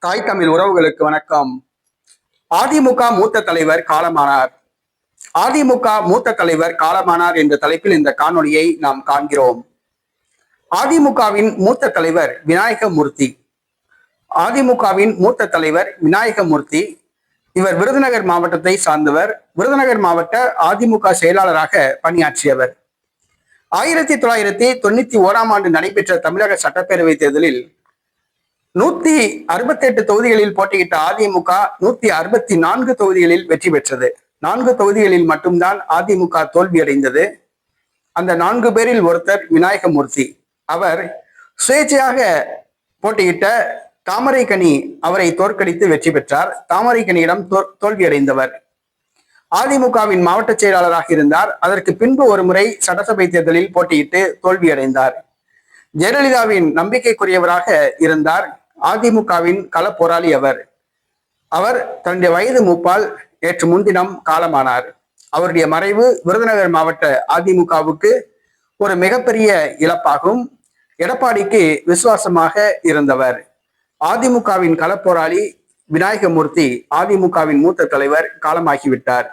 தாய் தமிழ் உறவுகளுக்கு வணக்கம். அதிமுக மூத்த தலைவர் காலமானார். அதிமுக மூத்த தலைவர் காலமானார் என்ற தலைப்பில் இந்த காணொலியை நாம் காண்கிறோம். அதிமுகவின் மூத்த தலைவர் விநாயகமூர்த்தி. அதிமுகவின் மூத்த தலைவர் விநாயகமூர்த்தி. இவர் விருதுநகர் மாவட்டத்தை சார்ந்தவர். விருதுநகர் மாவட்ட அதிமுக செயலாளராக பணியாற்றியவர். ஆயிரத்தி தொள்ளாயிரத்தி தொண்ணூத்தி ஓராம் ஆண்டு நடைபெற்ற தமிழக சட்டப்பேரவை தேர்தலில் நூத்தி அறுபத்தி எட்டு தொகுதிகளில் போட்டியிட்ட அதிமுக நூத்தி அறுபத்தி நான்கு தொகுதிகளில் வெற்றி பெற்றது. நான்கு தொகுதிகளில் மட்டும்தான் அதிமுக தோல்வியடைந்தது. அந்த நான்கு பேரில் ஒருத்தர் விநாயகமூர்த்தி. அவர் சுயேட்சையாக போட்டியிட்ட தாமரைக்கனி அவரை தோற்கடித்து வெற்றி பெற்றார். தாமரைக்கனியிடம் தோல்வியடைந்தவர். அதிமுகவின் மாவட்ட செயலாளராக இருந்தார். அதற்கு பின்பு ஒரு முறை சட்டசபை தேர்தலில் போட்டியிட்டு தோல்வியடைந்தார். ஜெயலலிதாவின் நம்பிக்கைக்குரியவராக இருந்தார். அதிமுகவின் கள போராளி அவர். அவர் தன்னுடைய வயது மூப்பால் நேற்று முன்தினம் காலமானார். அவருடைய மறைவு விருதுநகர் மாவட்ட அதிமுகவுக்கு ஒரு மிகப்பெரிய இழப்பாகும். எடப்பாடிக்கு விசுவாசமாக இருந்தவர். அதிமுகவின் களப்போராளி விநாயகமூர்த்தி அதிமுகவின் மூத்த தலைவர் காலமாகிவிட்டார்.